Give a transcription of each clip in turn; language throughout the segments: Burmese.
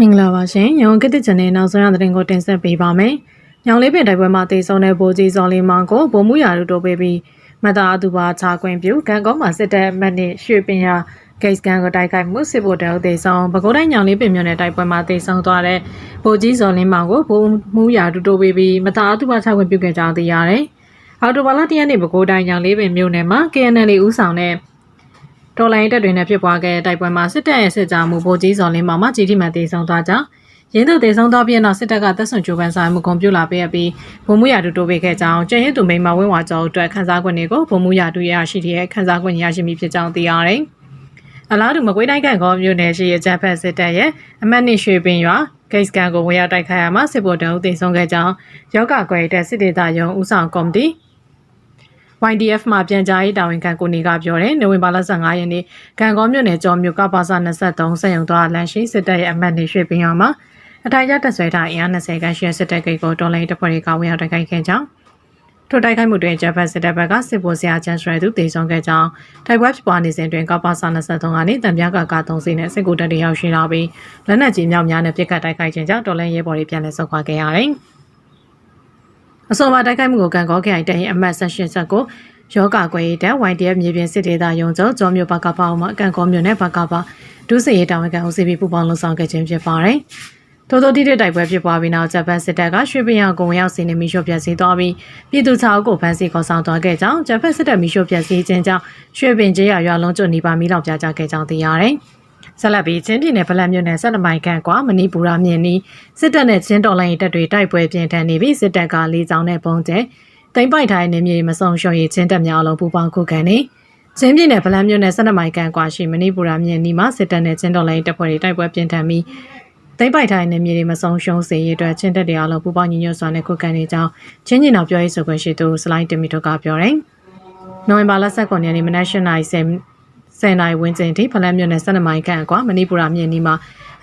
မင်္ဂလာပါရှင်။ရောင်ကတိချန်နယ်နောက်ဆုံးရသတင်းကိုတင်ဆက်ပေးပါမယ်။ညောင်လေးပင်တိုက်ပွဲမှာတေဆုံးတဲ့ဗိုလ်ကြီးစော်လေးမောင်ကိုဗိုလ်မှူးရာတို့တိုးပေးပြီးမတာအသူပါချခွင့်ပြုကံကောင်းမှာစစ်တပ်အမတ်နဲ့ရွှေပင်ရဂိတ်စကန်ကိုတိုက်ခိုက်မှုစစ်ဗိုလ်တောတေဆုံးပဲခူးတိုင်းညောင်လေးပင်မြို့နယ်တိုက်ပွဲမှာတေဆုံးသွားတဲ့ဗိုလ်ကြီးစော်လေးမောင်ကိုဗိုလ်မှူးရာတို့တိုးပေးပြီးမတာအသူပါချခွင့်ပြုခဲ့ကြောင်းသိရတယ်။အော်တိုဘာလတရက်နေ့ပဲခူးတိုင်းညောင်လေးပင်မြို့နယ်မှာ KNL ဦးဆောင်တဲ့ တော်လိုင်းတပ်တွေနဲ့ဖြစ်ပွားခဲ့တဲ့တိုက်ပွဲမှာစစ်တပ်ရဲ့စစ်ကြောမှုဗိုလ်ကြီးစော်လင်းမောင်မှကြီးထိမှန်တေဆုံးသွားကြောင်းရင်းသူတေဆုံးသွားပြီးနောက်စစ်တပ်ကတပ်ဆွန်ကြိုးပမ်းဆိုင်မှုကွန်ပျူလာပေးအပ်ပြီးဗိုလ်မှူးရာတူတိုးပေးခဲ့ကြောင်းကျင်းရသူမိန်မဝင်းဝါကျော်အတွက်ခန်းစားခွင့်တွေကိုဗိုလ်မှူးရာတူရရှိတဲ့ခန်းစားခွင့်ရရှိမိဖြစ်ကြောင်းသိရတယ်။အလားတူမကွေးတိုင်းကန်ကောမြို့နယ်ရှိရကြက်ဖက်စစ်တပ်ရဲ့အမတ်နစ်ရွှေပင်ရွာဂိတ်စကန်ကိုဝင်ရောက်တိုက်ခိုက်ရမှာစစ်ဗိုလ်တအုပ်တေဆုံးခဲ့ကြောင်းယောဂကွယ်တဲ့စစ်ဒေသရုံးဦးဆောင်ကော်မတီ YDF မှာပြန်ကြားရေးတာဝန်ခံကိုနေကပြောတယ်နိုဝင်ဘာလ15ရက်နေ့ကံကောမြို့နယ်ကျော်မြို့ကပါစာ23စက်ရုံသွားလမ်းရှိစစ်တပ်ရဲ့အမတ်နေရွှေ့ပင်အောင်မှာအထိုင်ကျတက်ဆွဲထားအင်အား20ခန်းရှိစစ်တပ်ဂိတ်ကိုတော်လိုင်းတပ်ဖွဲ့တွေကဝင်ရောက်တိုက်ခိုက်ခဲ့ကြောင်းထိုတိုက်ခိုက်မှုတွင်ဂျပန်စစ်တပ်ဘက်ကစစ်ဗိုလ်ဆရာချန်စရယ်သူတေဆုံးခဲ့ကြောင်းတိုက်ပွဲဖြစ်ပွားနေစဉ်တွင်ကပါစာ23ကနေတံပြားကကာ3စီးနဲ့စစ်ကူတပ်တွေရောက်ရှိလာပြီးလက်နက်ကြီးမြောက်များနဲ့ပစ်ခတ်တိုက်ခိုက်ခြင်းကြောင့်တော်လိုင်းရဲဘော်တွေပြန်လည်ဆုတ်ခွာခဲ့ရတယ်။ အဆိုပါတိုက်ခိုက်မှုကိုကံကောခိုင်တိုင်အမတ်ဆက်ရှင်ဆက်ကိုယောဂကွယ်ရေးတပ် YDF မြေပြင်စစ်ဒေသရုံချုပ်ကျော်မြို့ဘကပါအောင်မှာအကန်ကောမြို့နယ်ဘကပါဒုစစ်ရေးတာဝန်ခံဦးစီးပြီးပူပေါင်းလှုပ်ဆောင်ခဲ့ခြင်းဖြစ်ပါတယ်။ထို့သောတိတဲ့တိုက်ပွဲဖြစ်ပွားပြီးနောက်ဂျပန်စစ်တပ်ကရွှေပြည်အောင်ကိုဝင်ရောက်စီနေမီရှို့ပြက်စီးသွားပြီးပြည်သူ၆ကိုဖမ်းဆီးခေါ်ဆောင်သွားခဲ့ကြောင်းဂျပန်စစ်တပ်မီရှို့ပြက်စီးခြင်းကြောင့်ရွှေပင်ကျေးရွာရွာလုံးကျွတ်နေပါမီလောက်ပြကြခဲ့ကြောင်းသိရတယ်။ ဆက်လက်ပြီးချင်းပြည်နယ်ဗလတ်မြို့နယ်ဆက်လမိုင်ခန့်ကွာမဏိပူရမြင့်နီးစစ်တပ်နဲ့ချင်းတော်လိုင်းတပ်တွေတိုက်ပွဲပြင်းထန်နေပြီးစစ်တပ်ကလေးချောင်းနဲ့ပုံကျဲတိမ့်ပိုက်ထိုင်နေမြေမဆုံရှုံရေးချင်းတက်များအလုံးပူပေါင်းခုခံနေချင်းပြည်နယ်ဗလန်းမြို့နယ်ဆက်နမိုင်ကန်ကွာရှိမဏိပူရမြင့်နီမှာစစ်တပ်နဲ့ချင်းတော်လိုင်းတပ်ဖွဲ့တွေတိုက်ပွဲပြင်းထန်ပြီးတိမ့်ပိုက်ထိုင်နေမြေတွေမဆုံရှုံစေရေးအတွက်ချင်းတက်တွေအလုံးပူပေါင်းညီညွတ်စွာနဲ့ခုခံနေကြောင်းချင်းကျင်တော်ပြောရေးဆိုခွင့်ရှိသူစလိုင်းတင်မီတို့ကပြောတယ်။နိုဝင်ဘာလ19ရက်နေ့မနက်၈နာရီ 10ဆယ်နိုင်ဝင်းကျင်ထိဖလန်းမြို့နယ်ဆက်နမိုင်ခန့်ကွာမဏိပူရမြင့်နီမှာ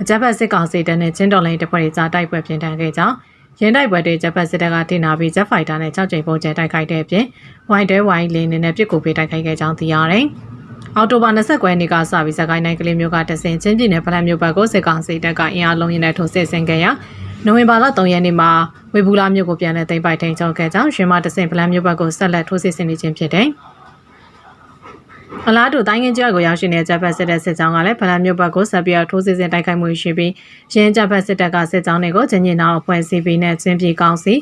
အကြမ်းဖက်စစ်ကောင်စီတပ်နဲ့ချင်းတော်လိုင်းတပ်ဖွဲ့တွေကြားတိုက်ပွဲပြင်းထန်ခဲ့ကြောင်းရင်းတိုက်ပွဲတွေဂျပန်စစ်တပ်ကတင်နာပြီးဂျက်ဖိုက်တာနဲ့6ကြိမ်ပုံကျဲတိုက်ခိုက်တဲ့အပြင်ဝိုင်တဲဝိုင်လင်းနဲ့ပြစ်ကိုပေးတိုက်ခိုက်ခဲ့ကြောင်းသိရတယ်။အော်တိုဘာ29ရက်နေ့ကစပြီးစကိုင်းတိုင်းကလေးမျိုးကတဆင်ချင်းပြည်နယ်ဖလန်မြို့ဘက်ကိုစစ်ကောင်စီတပ်ကအင်အားလုံးရင်းနဲ့ထိုးစစ်ဆင်ခဲ့ရာနိုဝင်ဘာလ3ရက်နေ့မှာဝေဘူးလာမြို့ကိုပြန်လည်သိမ်းပိုက်ထိန်ချုပ်ခဲ့ကြောင်းရှင်မတဆင်ဖလန်မြို့ဘက်ကိုဆက်လက်ထိုးစစ်ဆင်နေခြင်းဖြစ်တယ်။ အလားတူတိုင်းငင်းကျွတ်ကိုရောက်ရှိနေတဲ့ဂျပန်စစ်တပ်စစ်ကြောင်းကလည်းဖလန်မြို့ဘက်ကိုဆက်ပြီးထိုးစစ်ဆင်တိုက်ခိုက်မှုရှိပြီးရင်းဂျပန်စစ်တပ်ကစစ်ကြောင်းတွေကိုချင်းချင်းနောက်အဖွဲ့အစည်းပြီးနဲ့ချင်းပြည်ကောင်းစီ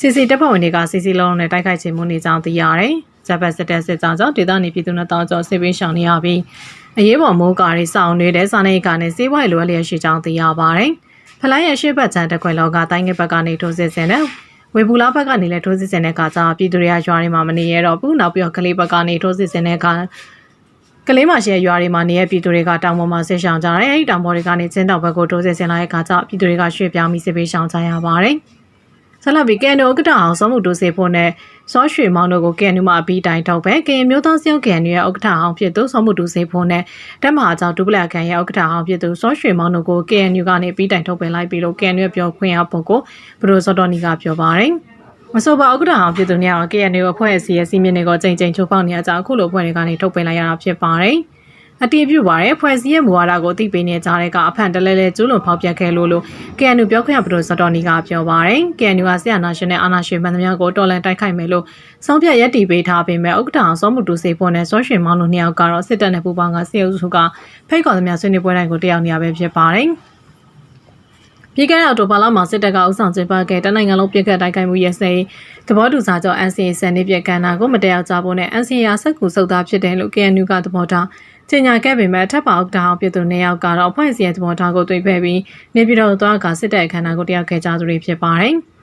စီစီတပ်ဖွဲ့ဝင်တွေကစီစီလုံးလုံးနဲ့တိုက်ခိုက်ခြင်းမှုနေကြောင်းသိရတယ်။ဂျပန်စစ်တပ်စစ်ကြောင်းကြောင့်ဒေသနေပြည်သူနဲ့တောင်ကျော်စစ်ပေးရှောင်နေရပြီးအရေးပေါ်မိုးကားတွေစောင့်နေတဲ့စာနေကာနဲ့စေးဝိုင်လိုအပ်လျက်ရှိကြောင်းသိရပါတယ်။ဖလန်ရဲ့ရှေ့ဘက်ချမ်းတခွင်လောကတိုင်းငယ်ဘက်ကနေထိုးစစ်ဆင်တဲ့ဝေဘူလာဘက်ကနေလည်းထိုးစစ်ဆင်တဲ့ကစားပြည်သူတွေကရွာတွေမှာမနေရတော့ဘူးနောက်ပြီးတော့ကလေးဘက်ကနေထိုးစစ်ဆင်တဲ့က ကလေးမရှိတဲ့ရွာတွေမှာနေတဲ့ပြည်သူတွေကတောင်ပေါ်မှာဆစ်ဆောင်ကြတယ်အဲဒီတောင်ပေါ်တွေကနေကျင်းတောက်ဘက်ကိုတိုးစစ်ဆင်လာတဲ့အခါကျပြည်သူတွေကရွှေ့ပြောင်းပြီးစစ်ပေးရှောင်ကြရပါတယ်။ဆက်လက်ပြီးကန်နိုဥက္ကဋ္ဌအောင်စောမှုတိုးစေဖို့နဲ့စောရွှေမောင်တို့ကိုကန်နူမှာအပြီးတိုင်ထုတ်ပဲကင်မျိုးသားစီယုံကန်နူရဲ့ဥက္ကဋ္ဌအောင်ဖြစ်သူစောမှုတိုးစေဖို့နဲ့တက်မဟာကျောင်းဒုပလာကန်ရဲ့ဥက္ကဋ္ဌအောင်ဖြစ်သူစောရွှေမောင်တို့ကိုကန်နူကနေပြီးတိုင်ထုတ်ပယ်လိုက်ပြီးလို့ကန်နူရဲ့ပြောခွင့်ရပုံကိုဘရိုစောတော်နီကပြောပါတယ်။ မဆိုပါဥက္ကဋ္ဌအောင်ပြည်သူများ KNU အဖွဲ့အစည်းရဲ့စီမင်းတွေကိုချိန်ချိန်ချိုးဖောက်နေကြအခုလိုအဖွဲ့တွေကနေထုတ်ပယ်လိုက်ရတာဖြစ်ပါတယ်။အတည်ပြုပါရယ်ဖွဲ့စည်းရဲ့မူဝါဒကိုသိပေးနေကြတဲ့ကအဖန်တလဲလဲကျူးလွန်ဖောက်ပြခဲ့လို့လို့ KNU ပြောခွင့်ရဘဒိုစတော်နီကပြောပါရယ် KNU ကဆီယနာရှင်နဲ့အာနာရှင်မှန်သမျှကိုတော်လန်တိုက်ခိုက်မယ်လို့စောင့်ပြရက်တီပေးထားပေမဲ့ဥက္ကဋ္ဌအောင်စောမှုတူစေဖို့နဲ့စောရွှေမောင်းတို့နှစ်ယောက်ကတော့စစ်တပ်နဲ့ပူးပေါင်းကစေအုပ်စုကဖိတ်ခေါ်သမျှဆွေးနွေးပွဲတိုင်းကိုတရားနေရပဲဖြစ်ပါတယ်။ ပြည်ကဲအော်တိုဘာလမှာစစ်တပ်ကဥဆောင်ကျင်းပခဲ့တနိုင်ငံလုံးပြည်ကတ်တိုက်ခိုက်မှုရစဲသဘောတူစာချုပ် NCA စံနေပြကဏ္ဍကိုမတရားကြဖို့နဲ့ NCA ရဆက်ကူစုပ်သားဖြစ်တယ်လို့ KNU ကသဘောထားကြေညာခဲ့ပေမဲ့ထပ်ပါဥက္ကဋ္ဌအောင်ပြည်သူနှစ်ယောက်ကတော့အဖွဲ့အစည်းရဲ့သဘောထားကိုတွေ့ဖက်ပြီးနေပြည်တော်သွားကစစ်တပ်အခမ်းအနားကိုတယောက်ခဲ့ကြသူတွေဖြစ်ပါတယ်။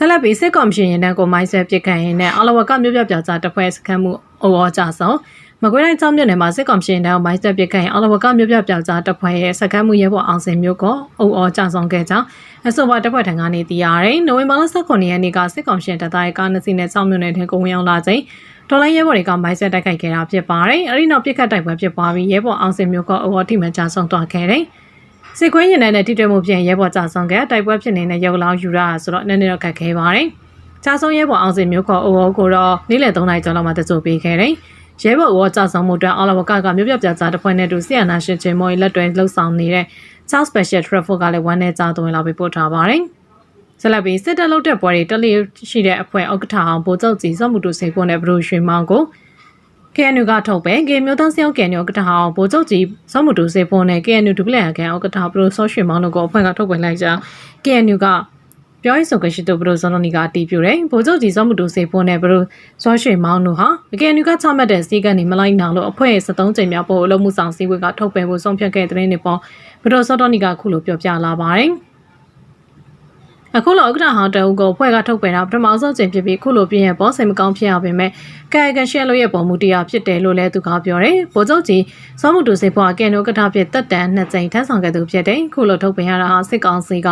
ဆက်လက်ပြီးစစ်ကော်မရှင်ရင်တန်းကိုမိုင်းဆွဲပစ်ခတ်ရင်းနဲ့အလဝကမြို့ပြပြောက်ကြားတပ်ဖွဲ့စခန်းမှုအော်အော်ကြဆောင်မကွေးတိုင်းကျောင်းမြို့နယ်မှာစစ်ကောင်ရှင်တောင်မိုင်းဆက်ပစ်ခိုင်အလဝကမြို့ပြပြောက်ကြားတပ်ဖွဲ့ရဲ့စကမ်းမှုရဲဘော်အောင်စင်မျိုးကအုံအော်ကြဆောင်ခဲ့ကြောင်းအဆိုပါတပ်ဖွဲ့ထံကနေသိရတယ်။နိုဝင်ဘာလ19ရက်နေ့ကစစ်ကောင်ရှင်တပ်သားရဲ့ကားနှစ်စီးနဲ့ကျောင်းမြို့နယ်ထဲကိုဝင်ရောက်လာချိန်ဒေါ်လာရဲဘော်တွေကမိုင်းဆက်တိုက်ခိုက်ခဲ့တာဖြစ်ပါတယ်။အဲဒီနောက်ပြစ်ခတ်တိုက်ပွဲဖြစ်ပွားပြီးရဲဘော်အောင်စင်မျိုးကအုံအော်ထိမှန်ကြဆောင်သွားခဲ့တယ်။ စစ်ကွင်းရင်နဲ့တိတွဲမှုပြင်ရဲဘော်ကြဆောင်ခဲ့တိုက်ပွဲဖြစ်နေတဲ့ရုပ်လောင်းယူရဆိုတော့နည်းနည်းတော့ခက်ခဲပါတယ်။ကြာဆုံးရဲဘော်အောင်စင်မျိုးကအုံအော်ကိုတော့နေ့လယ်3နာရီကျော်လောက်မှတကြိုပေးခဲ့တယ်။ရဲဘော်ဝေါ်ကြဆောင်မှုအတွက်အလဝကကမြို့ပြပြကြားတပ်ဖွဲ့နဲ့တူဆီယနာရှင်ချင်းမော်လက်တွဲလှုပ်ဆောင်နေတဲ့ South Special Traffic ကလည်းဝမ်းနဲ့ကြားသွင်းလာပြီးပို့ထားပါတယ်။ဆက်လက်ပြီးစစ်တပ်လုပ်တဲ့ပွဲတွေတက်လျက်ရှိတဲ့အဖွဲ့ဥက္ကဋ္ဌအောင်ဗိုလ်ချုပ်ကြီးစောမှုတူစေဖို့နဲ့ဘရူရွှေမောင်ကို KNU ကထုတ်ပဲကေမျိုးသားစယောက် KNU ဥက္ကဋ္ဌဟောင်းဗိုလ်ချုပ်ကြီးစောမှုတူစေဖို့နဲ့ KNU ဒုပလက်ခံဥက္ကဋ္ဌဘရူဆော့ရွှေမောင်တို့ကိုအဖွဲ့ကထုတ်ပြန်လိုက်ကြ KNU ကပြောရေးဆိုခွင့်ရှိသူဘရူဇော်နိုနီကအတီးပြတယ်ဗိုလ်ချုပ်ကြီးစောမှုတူစေဖို့နဲ့ဘရူဆော့ရွှေမောင်တို့ဟာ KNU ကချမှတ်တဲ့စည်းကမ်းတွေမလိုက်နိုင်လို့အဖွဲ့ရဲ့73ကြိမ်မြောက်ဖို့အလုံးမှုဆောင်စည်းဝေးကထုတ်ပြန်ဖို့ဆုံးဖြတ်ခဲ့တဲ့တဲ့နေ့ပေါ်ဘရူဆော့တော်နီကခုလိုပြောပြလာပါတယ် အခုလိုဥက္ကဋ္ဌဟောင်းတအုပ်ကိုဖွဲ့ကထုတ်ပယ်တာပထမဆုံးချိန်ဖြစ်ပြီးခုလိုပြင်းရဲ့ပေါ်စိတ်မကောင်းဖြစ်ရပေမဲ့ကာယကံရှက်လို့ရဲ့ပုံမှုတရားဖြစ်တယ်လို့လည်းသူကပြောတယ်။ဗိုလ်ချုပ်ကြီးစောမှုတူစေဖို့ကင်နိုကထဖြစ်တက်တန်နှစ်ကြိမ်ထမ်းဆောင်ခဲ့သူဖြစ်တယ်။ခုလိုထုတ်ပယ်ရတာဟာစစ်ကောင်စီက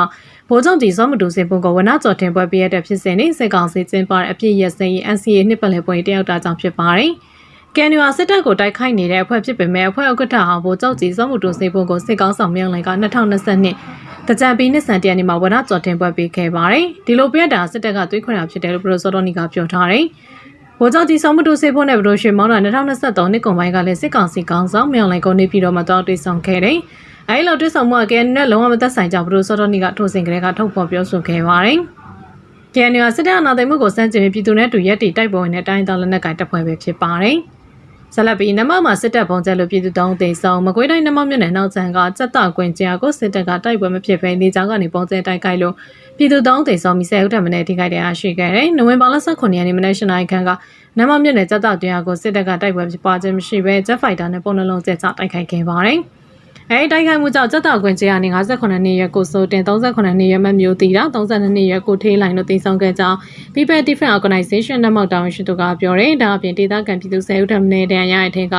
ဗိုလ်ချုပ်ကြီးစောမှုတူစေဖို့ကဝနကျော်တင်ပွဲပေးရတဲ့ဖြစ်စဉ်နဲ့စစ်ကောင်စီကျင်းပတဲ့အပြည့်ရစင် NCA နှစ်ပတ်လည်ပွဲတယောက်တာကြောင့်ဖြစ်ပါတယ်။ကန်နူဟာစစ်တပ်ကိုတိုက်ခိုက်နေတဲ့အဖွဲ့ဖြစ်ပေမဲ့အဖွဲ့ဥက္ကဋ္ဌဟောင်းဗိုလ်ချုပ်ကြီးစောမှုတူစေဖို့ကိုစစ်ကောင်းဆောင်မြောင်လိုင်က2022 တကြံပီနှစ်ဆန်တရနေ့မှာဝနကျော်တင်ပွဲပေးခဲ့ပါတယ်။ဒီလိုပြရတာစစ်တပ်ကသွေးခွင့်တာဖြစ်တယ်လို့ပရိုဆိုတိုနီကပြောထားတယ်။ဗိုလ်ချုပ်ကြီးစောမှုတူစေဖို့နဲ့ဘရိုရွှေမောင်းတာ2023နှစ်ကုန်ပိုင်းကလည်းစစ်ကောင်စီကောင်းဆောင်မြောင်လိုင်ကိုနေပြည်တော်မှာတောက်တွေ့ဆောင်ခဲ့တယ်။အဲဒီလိုတွေ့ဆောင်မှုကကန်နူနဲ့လုံးဝမသက်ဆိုင်ကြောင်းဘရိုဆိုတိုနီကထိုစဉ်ကလေးကထုတ်ဖော်ပြောဆိုခဲ့ပါတယ်။ကျန်နေရစစ်တပ်အနာသိမ်းမှုကိုစန့်ကျင်ပြီးပြည်သူနဲ့တူရက်တီတိုက်ပွဲဝင်တဲ့တိုင်းသားလက်နက်ကိုင်တပ်ဖွဲ့ပဲဖြစ်ပါတယ်။ ဇလပီနမမှာစစ်တပ်ပုံကျလို့ပြည်သူတောင်းသိမ်းဆောင်မကွေးတိုင်းနမမြို့နယ်နောက်ကျန်ကစက်တကွင်ကြာကိုစစ်တပ်ကတိုက်ပွဲမဖြစ်ဘဲနေကြောင်းကနေပုံကျတိုက်ခိုက်လို့ပြည်သူတောင်းသိမ်းဆောင်မိဆဲဥထမနဲ့ထိခိုက်တဲ့အားရှိခဲ့တယ်။နိုဝင်ဘာလ18ရက်နေ့မနက်၈နာရီခန့်ကနမမြို့နယ်စက်တတရားကိုစစ်တပ်ကတိုက်ပွဲဖြစ်ပွားခြင်းမရှိဘဲဂျက်ဖိုက်တာနဲ့ပုံနှလုံးကျက်ချတိုက်ခိုက်ခဲ့ပါတယ်။ အဲဒီတိုက်ခိုက်မှုကြောင့်စက်တောက်ကွင်ကျေကနေ58နှစ်ရက်ကိုစိုးတင်38နှစ်ရက်မမျိုးတီတာ32နှစ်ရက်ကိုထေးလိုင်းတို့တင်ဆောင်ခဲ့ကြောင်း People Defense Organization နမောက်တောင်ရှိသူကပြောတယ်။ဒါအပြင်ဒေသခံပြည်သူ10ဦးထပ်မင်းတန်ရရတဲ့ထက်က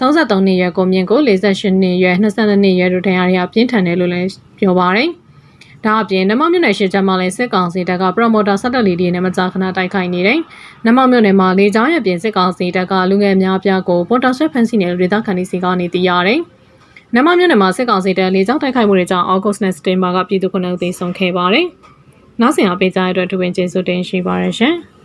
33နှစ်ရက်ကိုမြင့်ကို48နှစ်ရက်22နှစ်ရက်တို့ထင်ရတဲ့အပြင်းထန်တယ်လို့လည်းပြောပါတယ်။ဒါအပြင်နမောက်မြို့နယ်ရှိချမှာလည်းစစ်ကောင်စီတပ်က promoter ဆက်တက်လီဒီနဲ့မကြာခဏတိုက်ခိုက်နေတယ်။နမောက်မြို့နယ်မှာလေကြောင်းရပြင်စစ်ကောင်စီတပ်ကလူငယ်များပြားကိုပေါ်တာဆွဲဖမ်းဆီးနေလို့ဒေသခံတွေစီကနေသိရတယ်။ နမမြို့နယ်မှာစစ်ကောင်စီတပ်လေကြောင်းတိုက်ခိုက်မှုတွေကြောင့်ဩဂုတ်နဲ့စက်တင်ဘာကပြည်သူခုနှစ်ဦးသေဆုံးခဲ့ပါတယ်။နောက်ဆင်အားပေးကြတဲ့အတွက်ထူပင်ကျေးဇူးတင်ရှိပါရရှင်။